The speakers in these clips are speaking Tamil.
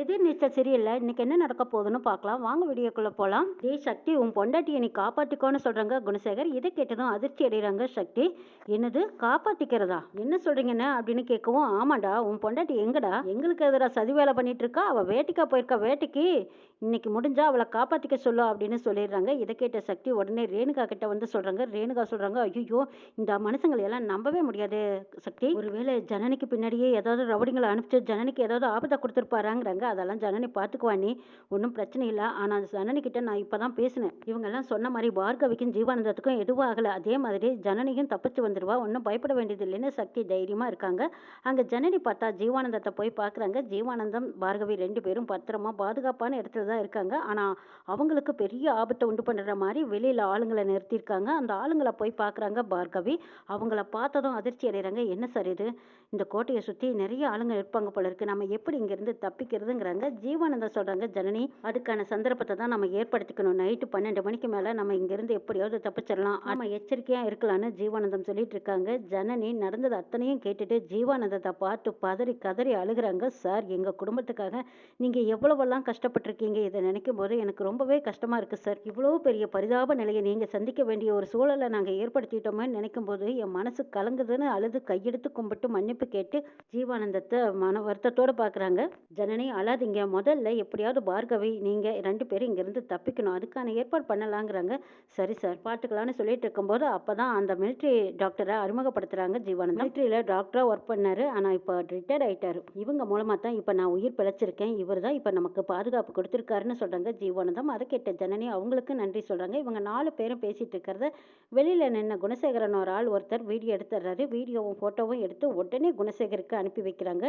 எதிர்நீச்சல் சரியில்லை. இன்னைக்கு என்ன நடக்க போகுதுன்னு பார்க்கலாம். வாங்க வீடியோக்குள்ள போகலாம் டே சக்தி உன் பொண்டாட்டியை நீ காப்பாற்றிக்கோன்னு சொல்கிறாங்க குணசேகர். இதை கேட்டதும் அதிர்ச்சி அடைகிறாங்க சக்தி. என்னது காப்பாற்றிக்கிறதா என்ன சொல்றீங்கன்னு அப்படின்னு கேட்கவும் ஆமாடா உன் பொண்டாட்டி எங்கடா? எங்களுக்கு எதிராக சதி வேலை பண்ணிட்டு இருக்கா? அவள் வேட்டைக்கா போயிருக்கா வேட்டைக்கு. இன்னைக்கு முடிஞ்சா அவளை காப்பாற்றிக்க சொல்லு அப்படின்னு சொல்லிடுறாங்க. இதை கேட்ட சக்தி உடனே ரேணுகா கிட்ட வந்து சொல்றாங்க. ரேணுகா சொல்றாங்க ஐயோ இந்த மனுஷங்களை எல்லாம் நம்பவே முடியாது சக்தி. ஒருவேளை ஜனனிக்கு பின்னாடியே ஏதாவது ரவுடிங்களை அனுப்பிச்சு ஜனனிக்கு ஏதாவது ஆபத்தை கொடுத்துருப்பாராங்கிறாங்க. அதெல்லாம் ஜனனி பார்த்துக்குவானி ஒன்றும் பிரச்சனை இல்லை. ஆனால் ஜனனி கிட்ட நான் இப்போ தான் பேசினேன் இவங்கெல்லாம் சொன்ன மாதிரி பார்கவிக்கும் ஜீவானந்தத்துக்கும் எதுவும் ஆகலை. அதே மாதிரி ஜனனியும் தப்பிச்சு வந்துடுவா ஒன்றும் பயப்பட வேண்டியது இல்லைன்னு சக்தி தைரியமாக இருக்காங்க. அங்கே ஜனனி பார்த்தா ஜீவானந்தத்தை போய் பார்க்குறாங்க ஜீவானந்தம் பார்கவி ரெண்டு பேரும் பத்திரமா பாதுகாப்பான இடத்துல தான் இருக்காங்க. ஆனால் அவங்களுக்கு பெரிய ஆபத்தை உண்டு பண்ணுற மாதிரி வெளியில் ஆளுங்களை நிறுத்தியிருக்காங்க. அந்த ஆளுங்களை போய் பார்க்குறாங்க பார்கவி. அவங்கள பார்த்ததும் அதிர்ச்சி அடைகிறாங்க. என்ன சார் இது? இந்த கோட்டையை சுற்றி நிறைய ஆளுங்க இருப்பாங்க போல இருக்கு. நம்ம எப்படி இங்கேருந்து தப்பிக்கிறதுங்கிறாங்க. ஜீவானந்தா சொல்கிறாங்க ஜனனி அதுக்கான சந்தர்ப்பத்தை தான் நம்ம ஏற்படுத்திக்கணும். நைட்டு பன்னெண்டு மணிக்கு மேலே நம்ம இங்கேருந்து எப்படியாவது தப்பிச்சிடலாம். நம்ம எச்சரிக்கையாக இருக்கலாம்னு ஜீவானந்தம் சொல்லிட்டு இருக்காங்க. ஜனனி நடந்தது அத்தனையும் கேட்டுட்டு ஜீவானந்தத்தை பார்த்து பதறி கதறி அழுகுறாங்க. சார் எங்கள் குடும்பத்துக்காக நீங்கள் எவ்வளவெல்லாம் கஷ்டப்பட்டிருக்கீங்க? இதை நினைக்கும் போது எனக்கு ரொம்பவே கஷ்டமாக இருக்குது சார். இவ்வளோ பெரிய பரிதாப நிலையை நீங்கள் சந்திக்க வேண்டிய ஒரு சூழலை நாங்கள் ஏற்படுத்திட்டோமே நினைக்கும் போது என் மனசு கலங்குதுன்னு அழுது கையெடுத்து கும்பிட்டு மன்னிப்பு கேட்டு ஜீவானந்தத்தை மன வருத்தத்தோடு பார்க்குறாங்க ஜனனி அழாதீங்க. முதல்ல எப்படியாவது பார்கவி நீங்கள் ரெண்டு பேரும் இங்கேருந்து தப்பிக்கணும். அதுக்கான ஏற்பாடு பண்ணலாங்கிறாங்க. சரி சார். பார்த்துக்கலான்னு சொல்லிட்டு இருக்கும்போது அப்போ தான் அந்த மிலிட்ரி டாக்டரை அறிமுகப்படுத்துகிறாங்க ஜீவானந்தம். மிலிட்ரியில் டாக்டராக ஒர்க் பண்ணாரு. ஆனால் இப்போ ரிட்டையர்ட் ஆகிட்டார் இவங்க மூலமாக தான் இப்போ நான் உயிர் பிழைச்சிருக்கேன். இவர் தான் இப்போ நமக்கு பாதுகாப்பு இருக்காருன்னு சொல்கிறாங்க ஜீவானந்தம். அதை கேட்ட ஜனனி அவங்களுக்கு நன்றி சொல்கிறாங்க இவங்க நாலு பேரும் பேசிகிட்டு இருக்கிறத வெளியில் நின்ன குணசேகரன் ஒரு ஆள் ஒருத்தர் வீடியோ எடுத்துடுறாரு. வீடியோவும் ஃபோட்டோவும் எடுத்து உடனே குணசேகருக்கு அனுப்பி வைக்கிறாங்க.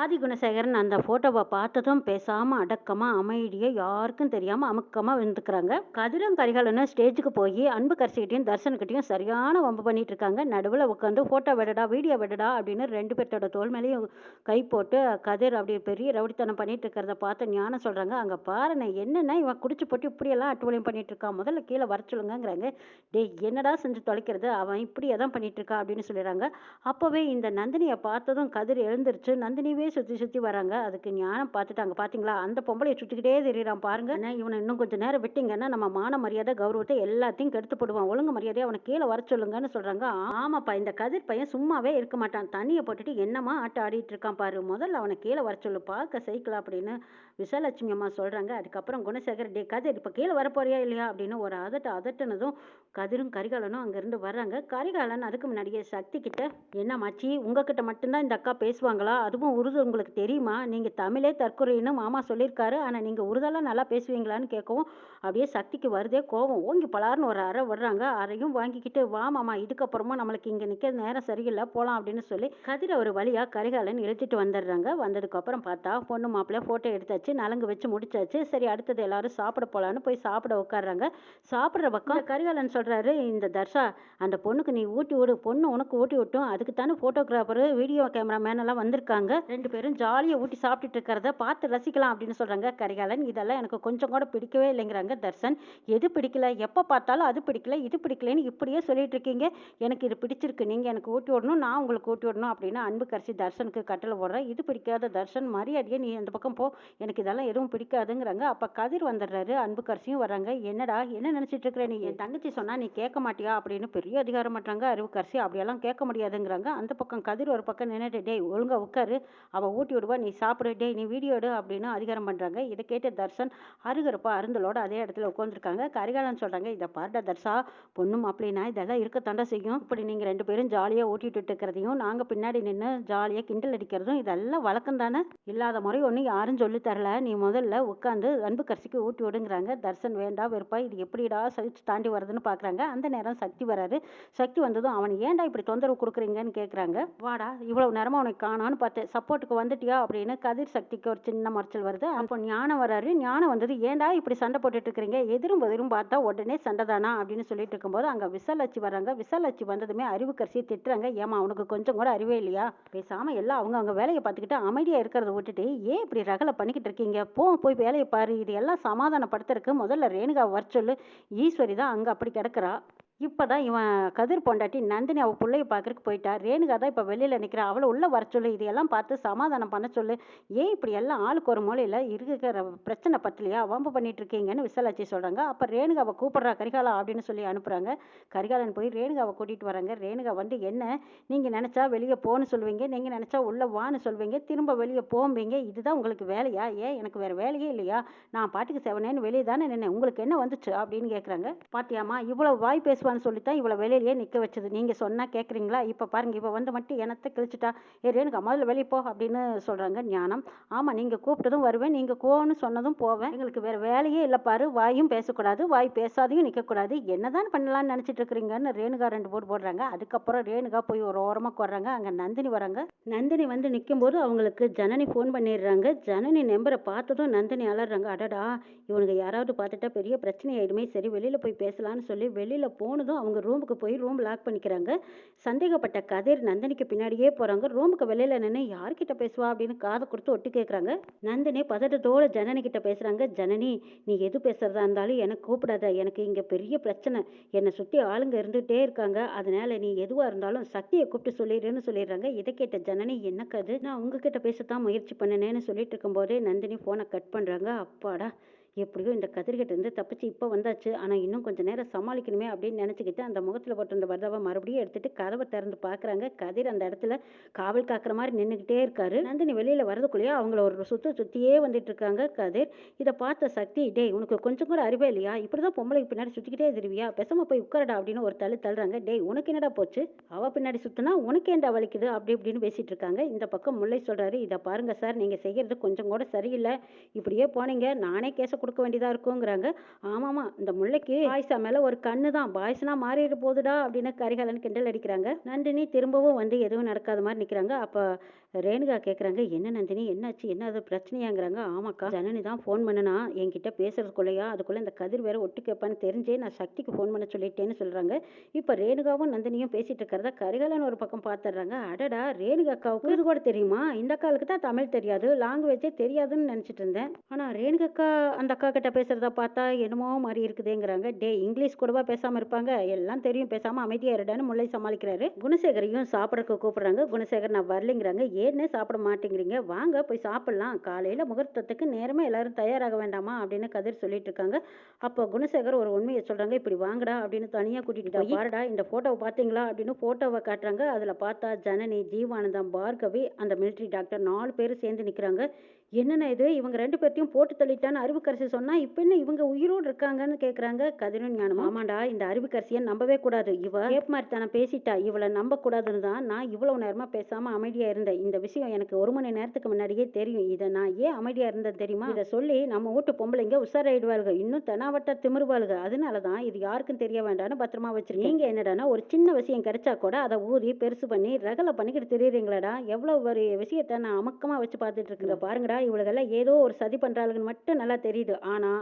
ஆதி குணசேகரன் அந்த ஃபோட்டோவை பார்த்ததும் பேசாமல் அடக்கமாக அமைதியாக யாருக்கும் தெரியாமல் அமுக்கமாக இருந்துக்கிறாங்க. கதிரம் கரிகாலன்னு ஸ்டேஜுக்கு போய் அன்பு கரிசிக்கிட்டையும் தர்சனுக்கிட்டையும் சரியான வம்பு பண்ணிட்டு இருக்காங்க. நடுவில் உட்காந்து ஃபோட்டோ விடடா வீடியோ விடடா அப்படின்னு ரெண்டு பேர்த்தோட தோல் மேலேயும் கை போட்டு கதிர் அப்படி பெரிய ரவுடித்தனம் பண்ணிட்டு இருக்கிறத பார்த்து ஞானம் சொல்கிறாங்க அங்கே பாருண்ணே என்னென்னா இவன் குடிச்சு போட்டு இப்படியெல்லாம் அட்டுவலியம் பண்ணிட்டு இருக்கான் முதல்ல கீழே வர சொல்லுங்கிறாங்க டேய் என்னடா செஞ்சு தொலைக்கிறது? அவன் இப்படியே தான் பண்ணிட்டு அப்படின்னு சொல்லிடுறாங்க. அப்போவே இந்த நந்தினியை பார்த்ததும் கதிர் எழுந்துருச்சு. நந்தினியவே சுற்றி சுற்றி வராங்க. அதுக்கு ஞானம் பார்த்துட்டாங்க. பார்த்தீங்களா அந்த பொம்பளையை சுற்றிக்கிட்டே தெரியுறான் பாருங்க. இவனை இன்னும் கொஞ்சம் நேரம் விட்டிங்கன்னா நம்ம மான மரியாதை கௌரவத்தை எல்லாத்தையும் கெடுத்து போடுவான். ஒழுங்கு மரியாதையை அவனை கீழே வர சொல்லுங்கன்னு சொல்கிறாங்க ஆமாப்பா இந்த கதிர் பையன் சும்மாவே இருக்க மாட்டான். தண்ணியை போட்டுட்டு என்னமா ஆட்டம் ஆடிட்டு இருக்கான் பாரு. முதல்ல அவனை கீழே வர சொல்லு. பார்க்க சைக்கிள் அப்படின்னு விசாலட்சுமி அம்மா சொல்கிறாங்க அதுக்கப்புறம் குணசேகர் டே கதிர் இப்போ கீழே வரப்போறியா இல்லையா? அப்படின்னு ஒரு அதட்ட அதட்டுனதும் கதிரும் கரிகாலனும் அங்கேருந்து வர்றாங்க. கரிகாலன் அதுக்கு முன்னாடியே சக்தி கிட்ட என்ன மாச்சி உங்ககிட்ட மட்டும்தான் இந்த அக்கா பேசுவாங்களா? அதுவும் உருது உங்களுக்கு தெரியுமா? நீங்கள் தமிழே தற்கொலைன்னு மாமா சொல்லியிருக்காரு. ஆனால் நீங்கள் உருதெல்லாம் நல்லா பேசுவீங்களான்னு கேட்கவும் அப்படியே சக்திக்கு வருதே கோவம். ஓங்கி பலார்னு ஒரு அறை விடுறாங்க அறையும் வாங்கிக்கிட்டு வா மாமா இதுக்கப்புறமா நம்மளுக்கு இங்கே நிற்க நேரம் சரியில்லை போகலாம் அப்படின்னு சொல்லி கதிரை ஒரு வழியாக கரிகாலன் இழுத்துட்டு வந்துடுறாங்க. வந்ததுக்கப்புறம் பார்த்தா பொண்ணு மாப்பிள்ளை ஃபோட்டோ எடுத்தாச்சு. நலங்கு வச்சு முடிச்சாச்சு. சரி அடுத்தது எல்லாரும் சாப்பிட போகலான்னு போய் சாப்பிட உட்காடுறாங்க சாப்பிட்ற பக்கம் கரிகாலன் சொல்கிறாரு இந்த தர்ஷா அந்த பொண்ணுக்கு நீ ஊட்டி விடு. பொண்ணு உனக்கு ஊட்டி விட்டும். அதுக்கு தானே ஃபோட்டோகிராஃபரு வீடியோ கேமராமேன் எல்லாம் வந்திருக்காங்க. ரெண்டு பேரும் ஜாலியாக ஊட்டி சாப்பிட்டுட்டு இருக்கிறத பார்த்து ரசிக்கலாம் அப்படின்னு சொல்கிறாங்க கரிகாலன். இதெல்லாம் எனக்கு கொஞ்சம் கூட பிடிக்கவே இல்லைங்கிறாங்க தர்ஷன். எது பிடிக்கல? எப்போ பார்த்தாலும் அது பிடிக்கல இது பிடிக்கலன்னு இப்படியே சொல்லிட்டு இருக்கீங்க. எனக்கு இது பிடிச்சிருக்கு. நீங்கள் எனக்கு ஊட்டி விடணும் நான் உங்களுக்கு ஊட்டி விடணும் அப்படின்னு அன்பு கரிசி தர்ஷனுக்கு கட்டளை போடுறேன் இது பிடிக்காத தர்ஷன் மரியாதையே நீ அந்த பக்கம் போ. எனக்கு எனக்கு இதெல்லாம் எதுவும் பிடிக்காதுங்கிறாங்க. அப்போ கதிர் வந்துடுறாரு அன்புக்கரசியும் வராங்க என்னடா என்ன நினச்சிட்டு இருக்கிற நீ? என் தங்கச்சி சொன்னால் நீ கேட்க மாட்டியா? அப்படின்னு பெரிய அதிகாரம் பண்ணுறாங்க அறிவுக்கரசி அப்படியெல்லாம் கேட்க முடியாதுங்கிறாங்க. அந்த பக்கம் கதிர் ஒரு பக்கம் நின்றுட்டு டேய் ஒழுங்காக உட்காரு அவள் ஊட்டி விடுவா நீ சாப்பிடு. டேய் நீ வீடியோ எடு அப்படின்னு அதிகாரம் பண்ணுறாங்க இதை கேட்டு தர்ஷன் அருகருப்பா அருந்தலோட அதே இடத்துல உட்காந்துருக்காங்க கரிகாலன் சொல்கிறாங்க இதை பாருடா தர்ஷா பொண்ணும் அப்படின்னா இதெல்லாம் இருக்கத்தாண்டா செய்யும். இப்படி நீங்கள் ரெண்டு பேரும் ஜாலியாக ஊட்டிட்டு இருக்கிறதையும் நாங்கள் பின்னாடி நின்று ஜாலியாக கிண்டல் அடிக்கிறதும் இதெல்லாம் வழக்கம் தானே இல்லாத முறை ஒன்றும் யாரும் சொல்லி தரல நீ முதல்ல உட்காந்து அன்பு கரிசிக்கு ஊட்டி விடுங்கிறாங்க. தர்சன் வேண்டாம் வெறுப்பா இது எப்படிடா சகிச்சு தாண்டி வருதுன்னு பார்க்குறாங்க அந்த நேரம் சக்தி வராரு. சக்தி வந்ததும் அவன் ஏன்டா இப்படி தொந்தரவு கொடுக்குறீங்கன்னு கேட்குறாங்க வாடா இவ்வளவு நேரமாக உனக்கு காணான்னு பார்த்தேன். சப்போர்ட்டுக்கு வந்துட்டியா அப்படின்னு கதிர் சக்திக்கு ஒரு சின்ன மறைச்சல் வருது. அப்போ ஞானம் வராரு. ஞானம் வந்தது ஏன்டா இப்படி சண்டை போட்டுட்டு இருக்கிறீங்க எதிரும் எதிரும் பார்த்தா உடனே சண்டை தானா? அப்படின்னு சொல்லிட்டு இருக்கும்போது அங்கே விசாலாட்சி வராங்க விசாலாட்சி வந்ததுமே அறிவு கரிசியை திட்டுறாங்க. ஏமா அவனுக்கு கொஞ்சம் கூட அறிவே இல்லையா? பேசாமல் எல்லாம் அவங்க அவங்க வேலையை பார்த்துக்கிட்டு அமைதியாக இருக்கிறத விட்டுட்டு ஏன் இப்படி ரகலை பண்ணிக்கிட்டு இருக்கீங்க. போ போய் வேலையை பாரு. இது எல்லாம் சமாதானப்படுத்துறதுக்கு முதல்ல ரேணுகா வர சொல்லு. ஈஸ்வரி தான் அங்கே அப்படி கிடக்குறா. இப்பதான் இவன் கதிர் பொண்டாட்டி நந்தினி அவள் பிள்ளைய பார்க்கறக்கு போயிட்டா. ரேணுகா தான் இப்போ வெளியில் நிற்கிறா அவளை உள்ளே வர சொல்லு. இதையெல்லாம் பார்த்து சமாதானம் பண்ண சொல்லு. ஏன் இப்படி எல்லாம் ஆளுக்கு ஒரு மூலையில் இருக்கிற பிரச்சனை பத்திலையா? வம்பு பண்ணிட்டு இருக்கீங்கன்னு விசாலாச்சி சொல்கிறாங்க அப்போ ரேணுகாவை கூப்பிட்றா கரிகாலா அப்படின்னு சொல்லி அனுப்புகிறாங்க கரிகாலன் போய் ரேணுகாவை கூட்டிகிட்டு வராங்க. ரேணுகா வந்து என்ன? நீங்கள் நினச்சா வெளியே போன்னு சொல்லுவீங்க. நீங்கள் நினச்சா உள்ளே வான்னு சொல்லுவீங்க. திரும்ப வெளியே போம்பீங்க. இதுதான் உங்களுக்கு வேலையா? ஏன் எனக்கு வேறு வேலையே இல்லையா? நான் பாட்டுக்கு செவனேன்னு வெளியே தானே நின்னேன். உங்களுக்கு என்ன வந்துச்சு? அப்படின்னு கேட்குறாங்க பாத்தியாமா இவ்வளோ வாய் பேசுவான்னு சொல்லித்தான் இவ்வளோ வெளியிலேயே நிற்க வச்சது. நீங்கள் சொன்னால் கேட்குறீங்களா? இப்போ பாருங்க இப்போ வந்து மட்டும் எனத்தை கிழிச்சிட்டா? ஏ ரேணுகா முதல்ல வெளியே போ அப்படின்னு சொல்கிறாங்க ஞானம். ஆமாம் நீங்கள் கூப்பிட்டதும் வருவேன் நீங்கள் கோன்னு சொன்னதும் போவேன். எங்களுக்கு வேறு வேலையே இல்லை பாரு வாயும் பேசக்கூடாது வாய் பேசாதையும் நிற்கக்கூடாது என்னதான் பண்ணலாம்னு நினச்சிட்டு இருக்கிறீங்கன்னு ரேணுகா ரெண்டு போட்டு போடுறாங்க. அதுக்கப்புறம் ரேணுகா போய் ஒரு ஓரமாக போடுறாங்க அங்கே நந்தினி வராங்க. நந்தினி வந்து நிற்கும்போது அவங்களுக்கு ஜனனி ஃபோன் பண்ணிடுறாங்க. ஜனனி நம்பரை பார்த்ததும் நந்தினி அலறாங்க அடடா இவனுக்கு யாராவது பார்த்துட்டா பெரிய பிரச்சனை ஆயிடுமே. சரி வெளியில் போய் பேசலாம்னு சொல்லி வெளியில் போனதும் அவங்க ரூமுக்கு போய் ரூம் லாக் பண்ணிக்கிறாங்க. சந்தேகப்பட்ட கதிர் நந்தினிக்கு பின்னாடியே போகிறாங்க ரூமுக்கு வெளியில் நின்று யார்கிட்ட பேசுவா? அப்படின்னு காதை கொடுத்து ஒட்டு கேட்குறாங்க நந்தினி பதட்டத்தோட ஜனனி கிட்ட பேசுகிறாங்க ஜனனி நீ எது பேசுறதா இருந்தாலும் எனக்கு கூப்பிடாத. எனக்கு இங்கே பெரிய பிரச்சனை. என்னை சுற்றி ஆளுங்க இருந்துகிட்டே இருக்காங்க. அதனால நீ எதுவாக இருந்தாலும் சக்தியை கூப்பிட்டு சொல்லிடுன்னு சொல்லிடுறாங்க. இதை கேட்ட ஜனனி என்ன கது நான் உங்ககிட்ட பேசத்தான் முயற்சி பண்ணினேன்னு சொல்லிட்டு இருக்கும்போதே நந்தினி ஃபோனை கட் பண்ணுறாங்க அப்பாடா. எப்படியோ இந்த கதிர்கிட்டேருந்து தப்பிச்சு இப்போ வந்தாச்சு. ஆனால் இன்னும் கொஞ்சம் நேரம் சமாளிக்கணுமே அப்படின்னு நினச்சிக்கிட்டு அந்த முகத்தில் போட்டிருந்த வரதாவை மறுபடியும் எடுத்துட்டு கதவை திறந்து பார்க்குறாங்க கதிர் அந்த இடத்துல காவல் காக்கிற மாதிரி நின்றுக்கிட்டே இருக்காரு. நந்தினி வெளியில் வரதுக்குள்ளேயே அவங்கள ஒரு சுத்த சுற்றியே வந்துட்டு இருக்காங்க கதிர். இதை பார்த்த சக்தி டேய் உனக்கு கொஞ்சம் கூட அறிவே இல்லையா? இப்படி தான் பொம்பளைக்கு பின்னாடி சுற்றிக்கிட்டே திருவியா பெசம போய் உட்காரடா அப்படின்னு ஒரு தள்ளு தள்ளுறாங்க. டேய் உனக்கு என்னடா போச்சு? அவள் பின்னாடி சுற்றினா உனக்கு ஏண்டா வலிக்குது? அப்படி இப்படின்னு பேசிட்டு இருக்காங்க. இந்த பக்கம் முல்லை சொல்கிறாரு இதை பாருங்க சார் நீங்கள் செய்கிறது கொஞ்சம் கூட சரியில்லை. இப்படியே போனீங்க நானே கேஸை கொடுக்க வேண்டியதாக இருக்குங்கிறாங்க. ஆமாமா இந்த முல்லைக்கு பாய்ஸா மேலே ஒரு கண்ணு தான் பாய்ஸ்னா மாறிடு போகுதுடா அப்படின்னு கரிகாலன் கிண்டல் அடிக்கிறாங்க. நந்தினி திரும்பவும் வந்து எதுவும் நடக்காத மாதிரி நிற்கிறாங்க அப்போ ரேணுகா கேட்குறாங்க என்ன நந்தினி என்னாச்சு? என்ன அது பிரச்சனையாங்கிறாங்க? ஆமாக்கா ஜனனி தான் ஃபோன் பண்ணனா என்கிட்ட பேசுறதுக்குள்ளேயா அதுக்குள்ளே இந்த கதிர் வேற ஒட்டு கேட்பான்னு தெரிஞ்சே நான் சக்திக்கு ஃபோன் பண்ண சொல்லிட்டேன்னு சொல்கிறாங்க இப்போ ரேணுகாவும் நந்தினியும் பேசிட்டு இருக்கிறத கரிகாலன் ஒரு பக்கம் பார்த்துடுறாங்க அடடா ரேணுகா அக்காவுக்கு இது கூட தெரியுமா? இந்த அக்காவுக்கு தான் தமிழ் தெரியாது லாங்குவேஜே தெரியாதுன்னு நினச்சிட்டு இருந்தேன். ஆனால் ரேணுகா அக்கா அந்த அக்கா கிட்ட பேசுறத பார்த்தா என்னமோ மாதிரி இருக்குதுங்கிறாங்க. டே இங்கிலீஷ் கூடவா பேசாமல் இருப்பாங்க? எல்லாம் தெரியும் பேசாமல் அமைதியாக இருடான்னு முல்லை சமாளிக்கிறாரு. குணசேகரையும் சாப்பிட்றதுக்கு கூப்பிட்றாங்க. குணசேகர் நான் வரலைங்கிறாங்க. ஏன்னே சாப்பிட மாட்டேங்கிறீங்க? வாங்க போய் சாப்பிடலாம். காலையில் முகூர்த்தத்துக்கு நேரமே எல்லாரும் தயாராக வேண்டாமா? அப்படின்னு கதிர் சொல்லிட்டு இருக்காங்க. அப்போ குணசேகர் ஒரு உண்மையை சொல்றாங்க. இப்படி வாங்கடா அப்படின்னு தனியாக கூட்டிட்டு போய், பாருடா இந்த ஃபோட்டோவை பார்த்தீங்களா? அப்படின்னு ஃபோட்டோவை காட்டுறாங்க. அதில் பார்த்தா ஜனனி ஜீவானந்தம் பார்கவி அந்த மிலிட்ரி டாக்டர் நாலு பேர் சேர்ந்து நிற்கிறாங்க என்னென்ன இது? இவங்க ரெண்டு பேர்த்தையும் போட்டு தள்ளிட்டான்னு அறிவுக்கரசி சொன்னா இப்போ என்ன இவங்க உயிரோடு இருக்காங்கன்னு கேட்குறாங்க கதிரும் ஞானம். ஆமாண்டா இந்த அறிவுக்கரசியை நம்பவே கூடாது. இவ கேப் மாதிரி தானே பேசிட்டா இவளை நம்ப கூடாதுன்னு தான் நான் இவ்வளவு நேரமா பேசாம அமைதியா இருந்தேன். இந்த விஷயம் எனக்கு ஒரு மணி நேரத்துக்கு முன்னாடியே தெரியும். இதை நான் ஏன் அமைதியா இருந்தேன் தெரியுமா? இதை சொல்லி நம்ம வீட்டு பொம்பளைங்க உஷாராயிடுவாளுங்க இன்னும் தெனாவட்ட திமிருவாளுங்க அதனால தான் இது யாருக்கும் தெரிய வேண்டாம்னு பத்திரமா வச்சிருக்கேன். நீங்க என்னடான்னா ஒரு சின்ன விஷயம் கிடைச்சா கூட அதை ஊதி பெருசு பண்ணி ரகலை பண்ணிக்கிட்டு தெரியுறீங்களாடா? எவ்வளவு ஒரு விஷயத்த நான் அமக்கமா வச்சு பார்த்துட்டு இருக்கேன் பாருங்கடா இவளுகெல்லாம் ஏதோ ஒரு சதி பண்ணுறாளுங்கன்னு மட்டும் நல்லா தெரியுது. ஆனா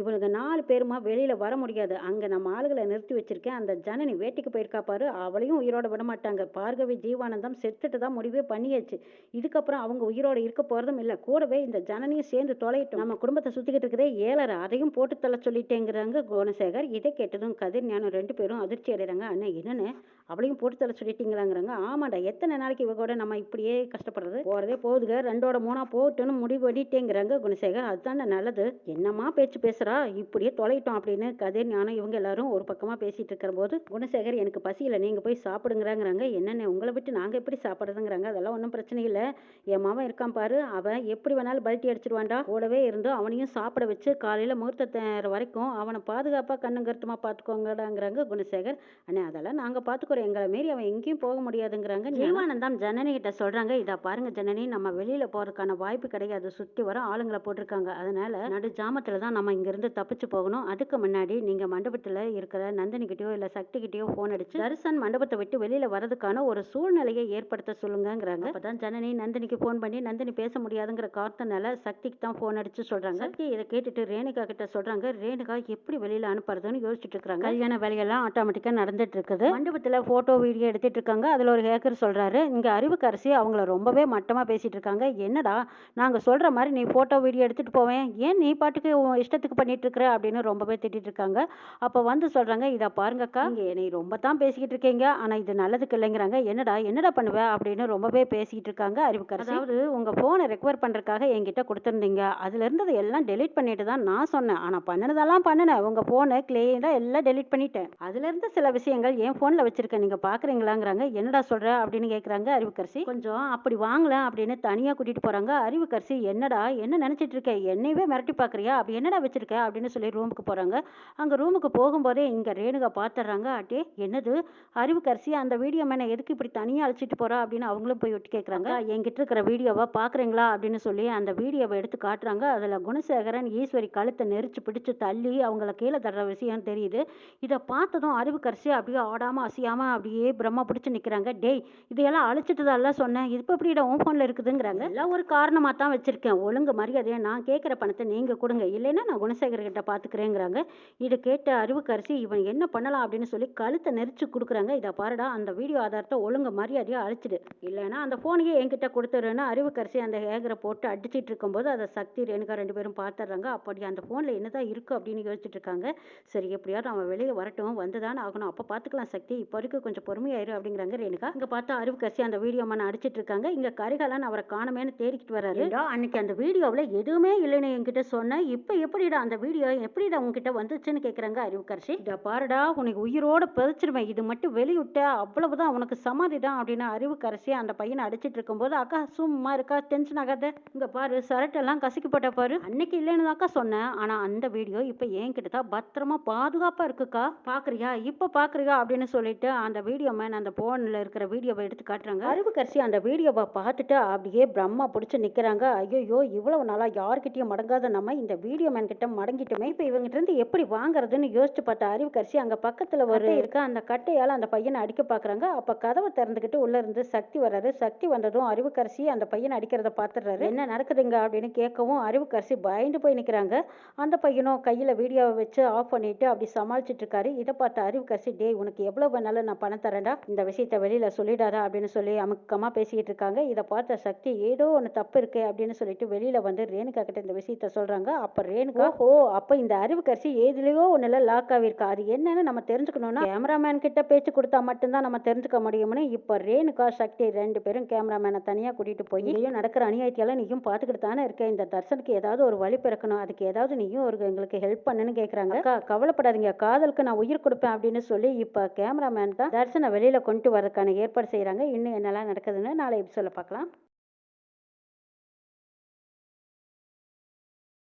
இவனுக்கு நாலு பேருமா வெளியில வர முடியாது. அங்க நம்ம ஆளுகளை நிறுத்தி வச்சிருக்கேன். அந்த ஜனனி வேட்டைக்கு போயிருக்கா பாரு. அவளையும் உயிரோட விட மாட்டாங்க. பார்கவி ஜீவானந்தம் செத்துட்டு தான் முடிவே பண்ணியாச்சு. இதுக்கப்புறம் அவங்க உயிரோட இருக்க போறதும் இல்ல. கூடவே இந்த ஜனனியும் சேர்ந்து தொலையிட்டோம். நம்ம குடும்பத்தை சுத்திக்கிட்டு இருக்கிறதே ஏழரை. அதையும் போட்டு தள்ள சொல்லிட்டேங்கிறாங்க குணசேகர். இதை கேட்டதும் கதிர் ஞானம் ரெண்டு பேரும் அதிர்ச்சி அடைறாங்க. அண்ணா என்னன்னு அவளையும் போட்டு தள்ள சொல்லிட்டீங்களாங்கிறாங்க. ஆமாடா எத்தனை நாளைக்கு இவ கூட நம்ம இப்படியே கஷ்டப்படுறது? போறதே போகுதுங்க. ரெண்டோட மூணா போட்டுன்னு முடிவு பண்ணிட்டேங்கிறாங்க குணசேகர். அதுதானே நல்லது. என்னம்மா பேச்சு பேசுறா? இப்படியே தொலைட்டோம் அப்படின்னு கதிர் ஞானம் இவங்க எல்லாரும் ஒரு பக்கமாக பேசிட்டு இருக்கிற போது குணசேகர் எனக்கு பசியில் நீங்கள் போய் சாப்பிடுங்கிறாங்கிறாங்க. என்னென்ன உங்களை விட்டு நாங்கள் எப்படி சாப்பிட்றதுங்கிறாங்க? அதெல்லாம் ஒன்றும் பிரச்சனை இல்லை. என் மாவன் இருக்கான் பாரு அவன் எப்படி வேணாலும் பல்ட்டி அடிச்சிருவான்டா. கூடவே இருந்து அவனையும் சாப்பிட வச்சு காலையில் முகூர்த்த வரைக்கும் அவனை பாதுகாப்பாக கண்ணு கருத்துமா பார்த்துக்கோங்கடாங்கிறாங்க குணசேகர். அண்ணே அதெல்லாம் நாங்கள் பார்த்துக்குறோம் எங்களை மாரி அவன் எங்கேயும் போக முடியாதுங்கிறாங்க ஜீவானந்தம் ஜனனி கிட்ட இதை இதா பாருங்க ஜனனி நம்ம வெளியில் போகிறதுக்கான வாய்ப்பு கிடையாது. சுற்றி வர ஆளுங்களை போட்டிருக்காங்க. அதனால நடு ஜாமத்தில் தான் நம்ம இங்கே இருந்து தப்பிச்சு போகணும். அதுக்கு முன்னாடி நீங்க மண்டபத்துல இருக்கிற நந்தினி கிட்டயோ இல்ல சக்தி கிட்டயோ போன் அடிச்சு தரிசன் மண்டபத்தை விட்டு வெளியில வரதுக்கான ஒரு சூழ்நிலையை ஏற்படுத்த சொல்லுங்கங்கிறாங்க. அப்பதான் ஜனனி நந்தினிக்கு போன் பண்ணி நந்தினி பேச முடியாதுங்கிற காரணத்தினால சக்திக்கு தான் போன் அடிச்சு சொல்றாங்க. சக்தி இதை கேட்டுட்டு ரேணுகா கிட்ட சொல்றாங்க ரேணுகா எப்படி வெளியில அனுப்புறதுன்னு யோசிச்சுட்டு இருக்காங்க. கல்யாண வேலையெல்லாம் ஆட்டோமேட்டிக்கா நடந்துட்டு இருக்குது. மண்டபத்துல போட்டோ வீடியோ எடுத்துட்டு இருக்காங்க. அதுல ஒரு ஹேக்கர் சொல்றாரு இங்க அறிவுக்கரசி அவங்கள ரொம்பவே மட்டமா பேசிட்டு இருக்காங்க. என்னடா நாங்க சொல்ற மாதிரி நீ போட்டோ வீடியோ எடுத்துட்டு போவேன். ஏன் நீ பாட்டுக்கு இஷ்டத்துக்கு பண்ணிட்டு இருக்கிற அப்படின்னு ரொம்பவே திட்டிட்டு இருக்காங்க அப்போ வந்து சொல்றாங்க இதை பாருங்கக்கா நீங்க என்னை ரொம்ப தான் பேசிக்கிட்டு இருக்கீங்க ஆனா இது நல்லதுக்கு இல்லைங்கிறாங்க. என்னடா என்னடா பண்ணுவ? அப்படின்னு ரொம்பவே பேசிக்கிட்டு இருக்காங்க அறிவுக்கரசி. அதாவது உங்க போனை ரெக்கவர் பண்றதுக்காக என்கிட்ட கொடுத்துருந்தீங்க. அதுல இருந்தது எல்லாம் டெலீட் பண்ணிட்டு தான் நான் சொன்னேன். ஆனா பண்ணினதெல்லாம் பண்ணினேன். உங்க போனை கிளியரா எல்லாம் டெலீட் பண்ணிட்டேன். அதுல இருந்து சில விஷயங்கள் என் போன்ல வச்சிருக்கேன் நீங்க பாக்குறீங்களாங்கிறாங்க. என்னடா சொல்ற? அப்படின்னு கேக்குறாங்க அறிவுக்கரசி. கொஞ்சம் அப்படி வாங்கல அப்படின்னு தனியா கூட்டிட்டு போறாங்க. அறிவுக்கரசி என்னடா என்ன நினைச்சிட்டு இருக்க? என்னையவே மிரட்டி பாக்குறியா? அப்படி என்னடா வச்சிருக்க? அப்படின்னு சொல்லி ரூமுக்கு போறாங்க. அங்க ரூமுக்கு போகும்போதே இங்க ரேணுகா பாத்துறாங்க. அட்டே என்னது? அறிவுக்கரசி அந்த வீடியோ மேன எதுக்கு இப்படி தனியா அழைச்சிட்டு போறா அப்படின்னு அவங்களும் போய் விட்டு கேக்குறாங்க. என்கிட்ட இருக்கிற வீடியோவை பாக்குறீங்களா அப்படின்னு சொல்லி அந்த வீடியோவை எடுத்து காட்டுறாங்க. அதுல குணசேகரன் ஈஸ்வரி கழுத்தை நெரிச்சு பிடிச்சு தள்ளி அவங்கள கீழே தர்ற விஷயம் தெரியுது. இதை பார்த்ததும் அறிவுக்கரசி அப்படியே ஆடாம அசையாம அப்படியே பிரம்மா பிடிச்சு நிக்கிறாங்க. டேய் இதையெல்லாம் அழிச்சிட்டதெல்லாம் சொன்னேன். இது இப்போ எப்படி உன் ஃபோனில் இருக்குதுங்கிறாங்க. எல்லாம் ஒரு காரணமாக தான் வச்சிருக்கேன். ஒழுங்கு மரியாதையை நான் கேட்குற பணத்தை நீங்கள் கொடுங்க. இல்லைன்னா நான் குணசேகர் கிட்ட பார்த்துக்கிறேங்கிறாங்க இதை கேட்ட அறிவுக்கரசி இவன் என்ன பண்ணலாம்? அப்படின்னு சொல்லி கழுத்தை நெரிச்சு கொடுக்குறாங்க. இதை பாருடா அந்த வீடியோ ஆதாரத்தை ஒழுங்கு மரியாதையை அழிச்சிடு. இல்லைன்னா அந்த ஃபோனையே என்கிட்ட கொடுத்துருன்னு அறிவுக்கரசி அந்த ஹேகரை போட்டு அடிச்சிட்டு இருக்கும்போது அதை சக்தி ரேணுகா ரெண்டு பேரும் பார்த்துடுறாங்க அப்படி அந்த ஃபோனில் என்னதான் இருக்கு அப்படின்னு யோசிச்சுட்டு இருக்காங்க. சரி எப்படியாவது அவன் வெளியே வரட்டும் வந்துதான் ஆகணும். அப்போ பார்த்துக்கலாம் சக்தி. இப்போ வரைக்கும் கொஞ்சம் பொறுமையாயிரு அப்படிங்கிறாங்க ரேணுகா. இங்கே பார்த்தா அறிவுக்கரசி அந்த வீடியோ மன அடிச்சிட்டு இருக்காங்க. இங்கே கரிகாலன் அவரை காணமேன்னு தேடிக்கிட்டு ஏண்டா, அன்னைக்கு அந்த வீடியோவில் எதுவுமே இல்லைன்னு என்கிட்ட சொன்ன. இப்போ எப்படிடா அந்த வீடியோ எப்படிடா உங்ககிட்ட வந்துச்சுன்னு கேட்குறாங்க அறிவுக்கரசி. இதை பாருடா உனக்கு உயிரோட பதிச்சிருவேன் இது மட்டும் வெளியிட்ட அவ்வளவுதான் உனக்கு சமாதி தான் அப்படின்னு அறிவுக்கரசி அந்த பையனை அடிச்சிட்டு இருக்கும்போது அக்கா சும்மா இருக்கா டென்ஷன் ஆகாத. இங்கே பாரு சரட்டெல்லாம் கசிக்கப்பட்ட பாரு. அன்னைக்கு இல்லைன்னு தாக்கா சொன்னேன். ஆனால் அந்த வீடியோ இப்போ என்கிட்ட தான் பத்திரமா பாதுகாப்பாக இருக்குக்கா. பார்க்குறியா இப்போ பார்க்குறியா அப்படின்னு சொல்லிட்டு அந்த வீடியோ மேன் அந்த ஃபோனில் இருக்கிற வீடியோவை எடுத்து காட்டுறாங்க. அறிவுக்கரசி அந்த வீடியோவை பார்த்துட்டு அப்படியே பிரம்மா பிடிச்சி நிற்கிறாங்க ஐயோ இவ்வளவு நாளாக யார்கிட்டயும் மடங்காத நம்ம இந்த வீடியோ மேன் கிட்ட மடங்கிட்டோமே. இப்போ இவங்கிட்ட இருந்து எப்படி வாங்குறதுன்னு யோசிச்சு பார்த்த அறிவுக்கரசி அங்க பக்கத்துல ஒரு இருக்க. அந்த கட்டையால அந்த பையனை அடிக்க பாக்குறாங்க. அப்ப கதவை திறந்துக்கிட்டு உள்ள இருந்து சக்தி வர்றாரு. சக்தி வந்ததும் அறிவுக்கரசி அந்த பையனை அடிக்கிறத பாத்துறாரு என்ன நடக்குதுங்க அப்படின்னு கேட்கவும் அறிவுக்கரசி பயந்து போய் நிக்கிறாங்க. அந்த பையனும் கையில வீடியோவை வச்சு ஆஃப் பண்ணிட்டு அப்படி சமாளிச்சிட்டு இருக்காரு. இதை பார்த்த அறிவுக்கரசி டேய் உனக்கு எவ்வளவு வேணாலும் நான் பணம் தரேன்டா. இந்த விஷயத்த வெளியில சொல்லிடாதா அப்படின்னு சொல்லி அமுக்கமா பேசிக்கிட்டு இருக்காங்க. இதை பார்த்த சக்தி ஏதோ ஒன்று தப்பு இருக்கு அப்படின்னு சொல்லிட்டு வெளியில வந்து ரேணுகா கிட்ட இந்த விஷயத்த சொல்றாங்க. அப்ப ரேணுகா ஓ அப்ப இந்த அறிவுக்கரசி ஏதுலயோ ஒண்ணுல லாக் ஆகிருக்கா அது என்னன்னு நம்ம தெரிஞ்சுக்கணும்னா கேமராமேன் கிட்ட பேச்சு கொடுத்தா மட்டும்தான் நம்ம தெரிஞ்சுக்க முடியும்னு இப்ப ரேணுகா சக்தி ரெண்டு பேரும் கேமராமேனை தனியா கூட்டிட்டு போய் இங்கேயும் நடக்கிற அநியாயத்தையெல்லாம் நீயும் பாத்துக்கிட்டு தானே இருக்க? இந்த தர்சனுக்கு ஏதாவது ஒரு வழி பிறக்கணும். அதுக்கு ஏதாவது நீயும் ஒரு எங்களுக்கு ஹெல்ப் பண்ணுன்னு கேக்குறாங்க. அக்கா கவலைப்படாதீங்க. காதலுக்கு நான் உயிர் கொடுப்பேன் அப்படின்னு சொல்லி இப்ப கேமராமேன் தான் தர்சனை வெளியில கொண்டு வரதுக்கான ஏற்பாடு செய்றாங்க. இன்னும் என்னெல்லாம் நடக்குதுன்னு நாளை எபிசோட பார்க்கலாம்.